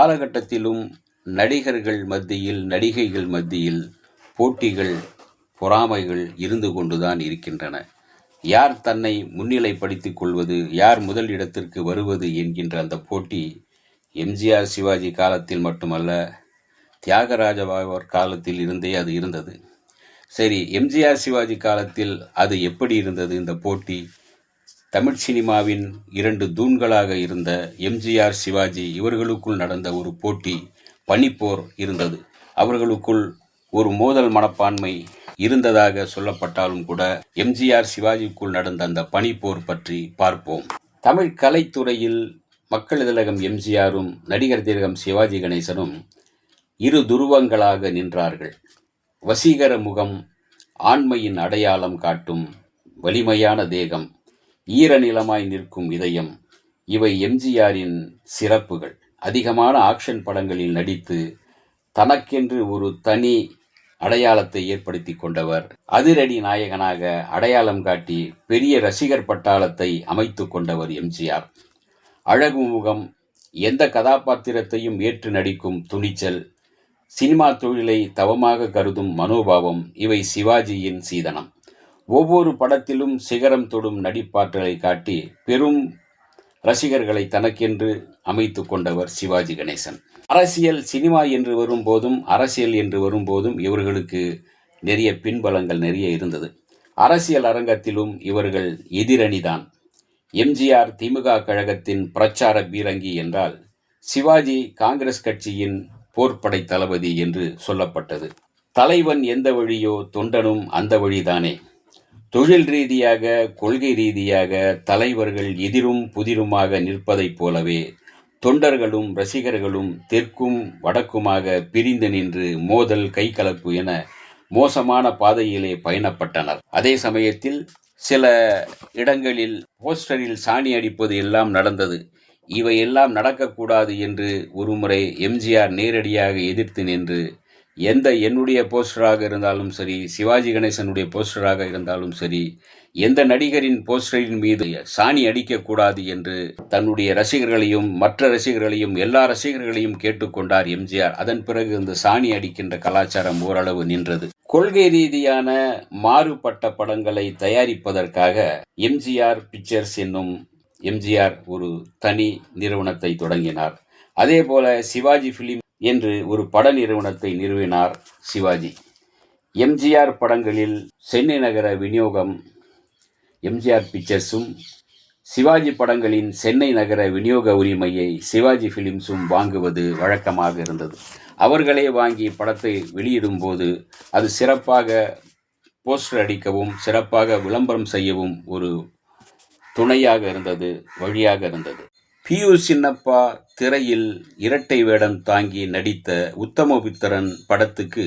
காலகட்டத்திலும் நடிகர்கள் மத்தியில் நடிகைகள் மத்தியில் போட்டிகள் பொறாமைகள் இருந்து கொண்டுதான் இருக்கின்றன. யார் தன்னை முன்னிலைப்படுத்திக் கொள்வது யார் முதல் இடத்திற்கு வருவது என்கின்ற அந்த போட்டி எம்ஜிஆர் சிவாஜி காலத்தில் மட்டுமல்ல தியாகராஜ பாபர் காலத்தில் இருந்தே அது இருந்தது. சரி எம்ஜிஆர் சிவாஜி காலத்தில் அது எப்படி இருந்தது இந்த போட்டி? தமிழ் சினிமாவின் இரண்டு தூண்களாக இருந்த எம்ஜிஆர் சிவாஜி இவர்களுக்குள் நடந்த ஒரு போட்டி பனிப்போர் இருந்தது. அவர்களுக்குள் ஒரு மோதல் மனப்பான்மை இருந்ததாக சொல்லப்பட்டாலும் கூட எம்ஜிஆர் சிவாஜிக்குள் நடந்த அந்த பனிப்போர் பற்றி பார்ப்போம். தமிழ் கலைத்துறையில் மக்கள் திலகம் எம்ஜிஆரும் நடிகர் திலகம் சிவாஜி கணேசனும் இரு துருவங்களாக நின்றார்கள். வசீகர முகம் ஆண்மையின் அடையாளம் காட்டும் வலிமையான தேகம். ஈரநிலமாய் நிற்கும் இதயம் இவை எம்ஜிஆரின் சிறப்புகள். அதிகமான ஆக்ஷன் படங்களில் நடித்து தனக்கென்று ஒரு தனி அடையாளத்தை ஏற்படுத்தி கொண்டவர். அதிரடி நாயகனாக அடையாளம் காட்டி பெரிய ரசிகர் பட்டாளத்தை அமைத்து கொண்டவர் எம்ஜிஆர். அழகு முகம் எந்த கதாபாத்திரத்தையும் ஏற்று நடிக்கும் துணிச்சல் சினிமா தொழிலை தவமாக கருதும் மனோபாவம் இவை சிவாஜியின் சீதனம். ஒவ்வொரு படத்திலும் சிகரம் தொடும் நடிப்பாற்றலை காட்டி பெரும் ரசிகர்களை தனக்கென்று அமைத்து கொண்டவர் சிவாஜி கணேசன். அரசியல் சினிமா என்று வரும்போதும் அரசியல் என்று வரும்போதும் இவர்களுக்கு நிறைய பின்பலங்கள் நிறைய இருந்தது. அரசியல் அரங்கத்திலும் இவர்கள் எதிரணிதான். எம்ஜிஆர் திமுக கழகத்தின் பிரச்சார பீரங்கி என்றால் சிவாஜி காங்கிரஸ் கட்சியின் போர்ப்படை தளபதி என்று சொல்லப்பட்டது. தலைவன் எந்த வழியோ தொண்டனும் அந்த வழிதானே. தொழில் ரீதியாக கொள்கை ரீதியாக தலைவர்கள் எதிரும் புதிருமாக நிற்பதைப் போலவே தொண்டர்களும் ரசிகர்களும் தெற்கும் வடக்குமாக பிரிந்து நின்று மோதல் கைகலப்பு என மோசமான பாதையிலே பயணப்பட்டனர். அதே சமயத்தில் சில இடங்களில் போஸ்டரில் சாணி அடிப்பது எல்லாம் நடந்தது. இவையெல்லாம் நடக்கக்கூடாது என்று ஒருமுறை எம்ஜிஆர் நேரடியாக எதிர்த்து நின்று எந்த என்னுடைய போஸ்டராக இருந்தாலும் சரி சிவாஜி கணேசனுடைய போஸ்டராக இருந்தாலும் சரி எந்த நடிகரின் போஸ்டரின் மீது சாணி அடிக்கக்கூடாது என்று தன்னுடைய ரசிகர்களையும் மற்ற ரசிகர்களையும் எல்லா ரசிகர்களையும் கேட்டுக்கொண்டார் எம்ஜிஆர். அதன் பிறகு இந்த சாணி அடிக்கின்ற கலாச்சாரம் ஓரளவு நின்றது. கொள்கை ரீதியான மாறுபட்ட படங்களை தயாரிப்பதற்காக எம்ஜிஆர் பிக்சர்ஸ் என்னும் எம்ஜிஆர் ஒரு தனி நிறுவனத்தை தொடங்கினார். அதே போல சிவாஜி பிலிம் என்று ஒரு பட நிறுவனத்தை நிறுவினார் சிவாஜி. எம்ஜிஆர் படங்களில் சென்னை நகர விநியோகம் எம்ஜிஆர் பிக்சர்ஸும் சிவாஜி படங்களின் சென்னை நகர விநியோக உரிமையை சிவாஜி ஃபிலிம்ஸும் வாங்குவது வழக்கமாக இருந்தது. அவர்களே வாங்கி படத்தை வெளியிடும்போது அது சிறப்பாக போஸ்டர் அடிக்கவும் சிறப்பாக விளம்பரம் செய்யவும் ஒரு துணையாக இருந்தது வழியாக இருந்தது. பியு சின்னப்பா திரையில் இரட்டை வேடம் தாங்கி நடித்த உத்தமபுத்திரன் படத்துக்கு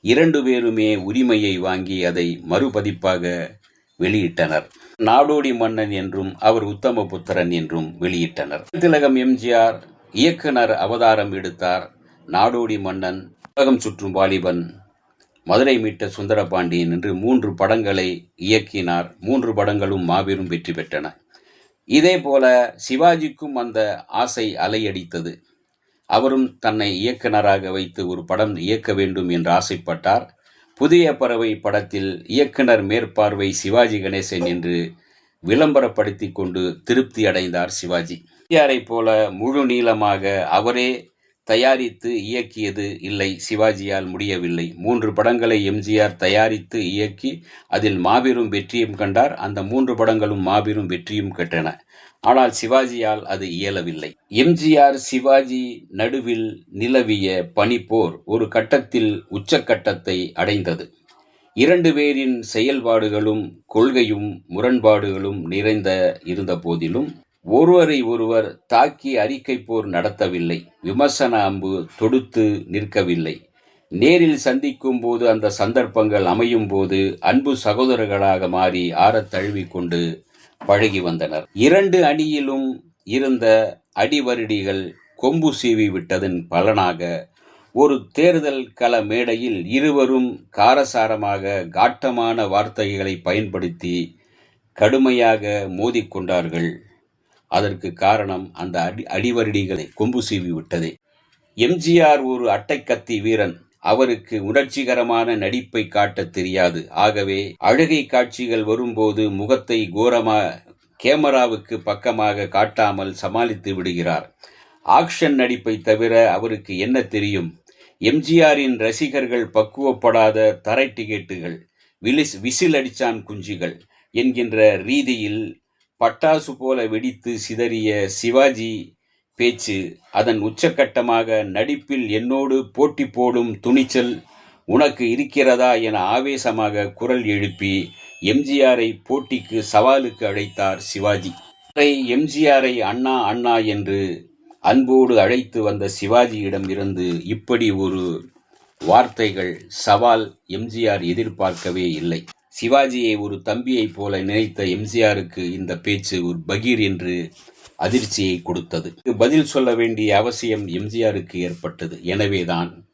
இரண்டு பேருமே உரிமையை வாங்கி அதை மறுபதிப்பாக வெளியிட்டனர். நாடோடி மன்னன் என்றும் அவர் உத்தமபுத்திரன் என்றும் வெளியிட்டனர். திலகம் எம்ஜிஆர் இயக்குனர் அவதாரம் எடுத்தார். நாடோடி மன்னன் உலகம் சுற்றும் வாலிபன் மதுரை மீட்ட சுந்தரபாண்டியன் என்று மூன்று படங்களை இயக்கினார். மூன்று படங்களும் மாபெரும் வெற்றி பெற்றன. இதே போல சிவாஜிக்கும் அந்த ஆசை அலையடித்தது. அவரும் தன்னை இயக்குனராக வைத்து ஒரு படம் இயக்க வேண்டும் என்று ஆசைப்பட்டார். புதிய பறவை படத்தில் இயக்குனர் மேற்பார்வை சிவாஜி கணேசன் என்று விளம்பரப்படுத்தி கொண்டு திருப்தி அடைந்தார் சிவாஜி. பெரியாரை போல முழு நீளமாக அவரே தயாரித்து இயக்கியது இல்லை. சிவாஜியால் முடியவில்லை. மூன்று படங்களை எம்ஜிஆர் தயாரித்து இயக்கி அதில் மாபெரும் வெற்றியும் கண்டார். அந்த மூன்று படங்களும் மாபெரும் வெற்றியும் கட்டன ஆனால் சிவாஜியால் அது இயலவில்லை. எம்ஜிஆர் சிவாஜி நடுவில் நிலவிய பனிப்போர் ஒரு கட்டத்தில் உச்சக்கட்டத்தை அடைந்தது. இரண்டு பேரின் செயல்பாடுகளும் கொள்கையும் முரண்பாடுகளும் நிறைந்த இருந்த போதிலும் ஒருவரை ஒருவர் தாக்கி அறிக்கை போர் நடத்தவில்லை. விமர்சன அம்பு தொடுத்து நிற்கவில்லை. நேரில் சந்திக்கும் போது அந்த சந்தர்ப்பங்கள் அமையும் போது அன்பு சகோதரர்களாக மாறி ஆறத் தழுவிக்கொண்டு பழகி வந்தனர். இரண்டு அணியிலும் இருந்த அடிவருடிகள் கொம்பு சீவி விட்டதன் பலனாக ஒரு தேர்தல் கள மேடையில் இருவரும் காரசாரமாக காட்டமான வார்த்தைகளை பயன்படுத்தி கடுமையாக மோதிக்கொண்டார்கள் அதற்கு காரணம் அந்த அடி அடிவருடிகளை கொம்பு சீவி விட்டதே. எம்ஜிஆர் ஒரு அட்டைக்கத்தி வீரன். அவருக்கு உணர்ச்சிகரமான நடிப்பை காட்டத் தெரியாது. ஆகவே அழுகை காட்சிகள் வரும்போது முகத்தை கோரமா கேமராவுக்கு பக்கமாக காட்டாமல் சமாளித்து விடுகிறார். ஆக்ஷன் நடிப்பை தவிர அவருக்கு என்ன தெரியும்? எம்ஜிஆரின் ரசிகர்கள் பக்குவப்படாத தரை டிக்கெட்டுகள் விலிஸ் விசில் அடிச்சான் குஞ்சுகள் என்கின்ற ரீதியில் பட்டாசு போல வெடித்து சிதறிய சிவாஜி பேச்சு அதன் உச்சக்கட்டமாக நடிப்பில் என்னோடு போட்டி போடும் துணிச்சல் உனக்கு இருக்கிறதா என ஆவேசமாக குரல் எழுப்பி எம்ஜிஆரை போட்டிக்கு சவாலுக்கு அழைத்தார் சிவாஜி. எம்ஜிஆரை அண்ணா அண்ணா என்று அன்போடு அழைத்து வந்த சிவாஜியிடம் இருந்து இப்படி ஒரு வார்த்தைகள் சவால் எம்ஜிஆர் எதிர்பார்க்கவே இல்லை. சிவாஜியை ஒரு தம்பியைப் போல நினைத்த எம்ஜிஆருக்கு இந்த பேச்சு ஒரு பகீர் என்று அதிர்ச்சியை கொடுத்தது. பதில் சொல்ல வேண்டிய அவசியம் எம்ஜிஆருக்கு ஏற்பட்டது. எனவேதான்.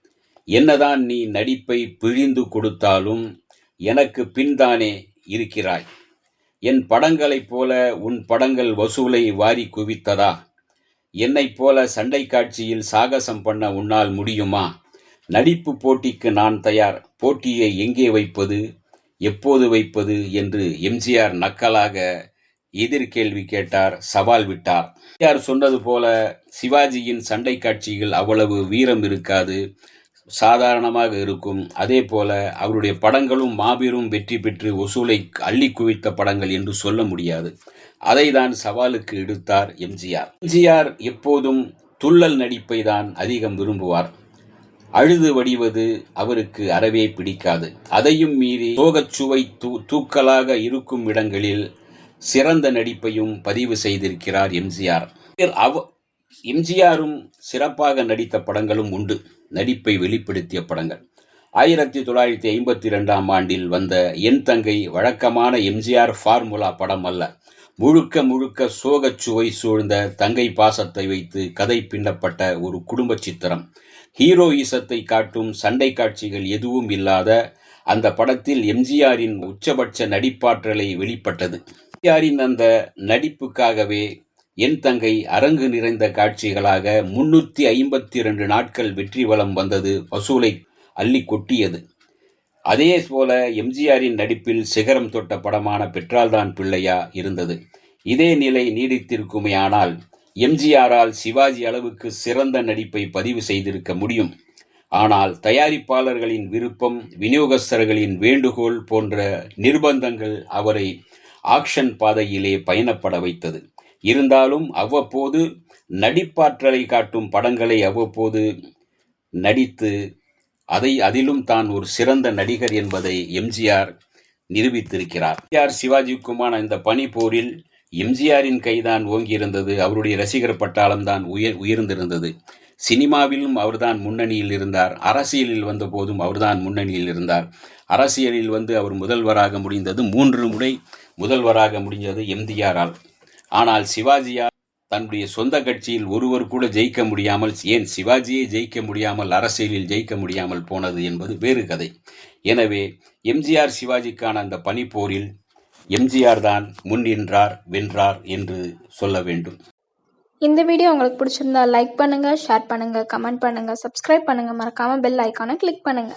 என்னதான் நீ நடிப்பை பிழிந்து கொடுத்தாலும் எனக்கு பின்தானே இருக்கிறாய். என் படங்களைப் போல உன் படங்கள் வசூலை வாரி குவித்ததா? என்னைப் போல சண்டை காட்சியில் சாகசம் பண்ண உன்னால் முடியுமா? நடிப்பு போட்டிக்கு நான் தயார். போட்டியை எங்கே வைப்பது? எப்போது வைப்பது என்று எம்ஜிஆர் நக்கலாக எதிர்கேள்வி கேட்டார் சவால் விட்டார். எம்ஜிஆர் சொன்னது போல சிவாஜியின் சண்டை காட்சிகள் அவ்வளவு வீரம் இருக்காது சாதாரணமாக இருக்கும். அதே போல அவருடைய படங்களும் மாபெரும் வெற்றி பெற்று வசூலை அள்ளி குவித்த படங்கள் என்று சொல்ல முடியாது. அதை தான் சவாலுக்கு எடுத்தார் எம்ஜிஆர். எம்ஜிஆர் எப்போதும் துள்ளல் நடிப்பை தான் அதிகம் விரும்புவார். அழுது வடிவது அவருக்கு அறவே பிடிக்காது. அதையும் மீறி சோகச்சுவை தூ தூக்கலாக இருக்கும் இடங்களில் சிறந்த நடிப்பையும் பதிவு செய்திருக்கிறார் எம்ஜிஆர். அவ எம்ஜிஆரும் சிறப்பாக நடித்த படங்களும் உண்டு. நடிப்பை வெளிப்படுத்திய படங்கள். ஆயிரத்தி தொள்ளாயிரத்தி ஐம்பத்தி ரெண்டாம் ஆண்டில் வந்த என் தங்கை வழக்கமான எம்ஜிஆர் ஃபார்முலா படம் அல்ல. முழுக்க முழுக்க சோகச்சுவை சூழ்ந்த தங்கை பாசத்தை வைத்து கதை பின்னப்பட்ட ஒரு குடும்ப சித்திரம். ஹீரோயிசத்தை காட்டும் சண்டை காட்சிகள் எதுவும் இல்லாத அந்த படத்தில் எம்ஜிஆரின் உச்சபட்ச நடிப்பாற்றலை வெளிப்பட்டது. எம்ஜிஆரின் அந்த நடிப்புக்காகவே என் தங்கை அரங்கு நிறைந்த காட்சிகளாக முன்னூற்றி ஐம்பத்தி இரண்டு நாட்கள் வெற்றி வளம் வந்தது வசூலை அள்ளி கொட்டியது. அதே போல எம்ஜிஆரின் நடிப்பில் சிகரம் தொட்ட படமான பெற்றால்தான் பிள்ளையா இருந்தது. இதே நிலை நீடித்திருக்குமேயானால் எம்ஜிஆரால் சிவாஜி அளவுக்கு சிறந்த நடிப்பை பதிவு செய்திருக்க முடியும். ஆனால் தயாரிப்பாளர்களின் விருப்பம் விநியோகஸ்தர்களின் வேண்டுகோள் போன்ற நிர்பந்தங்கள் அவரை ஆக்ஷன் பாதையிலே பயணப்பட வைத்தது. இருந்தாலும் அவ்வப்போது நடிப்பாற்றலை காட்டும் படங்களை அவ்வப்போது நடித்து அதை அதிலும் தான் ஒரு சிறந்த நடிகர் என்பதை எம்ஜிஆர் நிரூபித்திருக்கிறார். எம்ஜிஆர் சிவாஜிக்குமான இந்த பனி போரில் எம்ஜிஆரின் கைதான் ஓங்கியிருந்தது. அவருடைய ரசிகர் பட்டாளம் தான் உயர் உயர்ந்திருந்தது. சினிமாவிலும் அவர்தான் முன்னணியில் இருந்தார். அரசியலில் வந்த போதும் அவர்தான் முன்னணியில் இருந்தார். அரசியலில் வந்து அவர் முதல்வராக முடிந்தது. மூன்று முறை முதல்வராக முடிந்தது எம்ஜிஆரால். ஆனால் சிவாஜியார் தன்னுடைய சொந்த கட்சியில் ஒருவர் கூட ஜெயிக்க முடியாமல் ஏன் சிவாஜியை ஜெயிக்க முடியாமல் அரசியலில் ஜெயிக்க முடியாமல் போனது என்பது வேறு கதை. எனவே எம்ஜிஆர் சிவாஜிக்கான அந்த பனிப்போரில் எம்ஜிஆர் தான் முன்னின்றார் வென்றார் என்று சொல்ல வேண்டும். இந்த வீடியோ உங்களுக்கு பிடிச்சிருந்தா லைக் பண்ணுங்க ஷேர் பண்ணுங்க கமெண்ட் பண்ணுங்க சப்ஸ்கிரைப் பண்ணுங்க. மறக்காம பெல் ஐக்கானை கிளிக் பண்ணுங்க.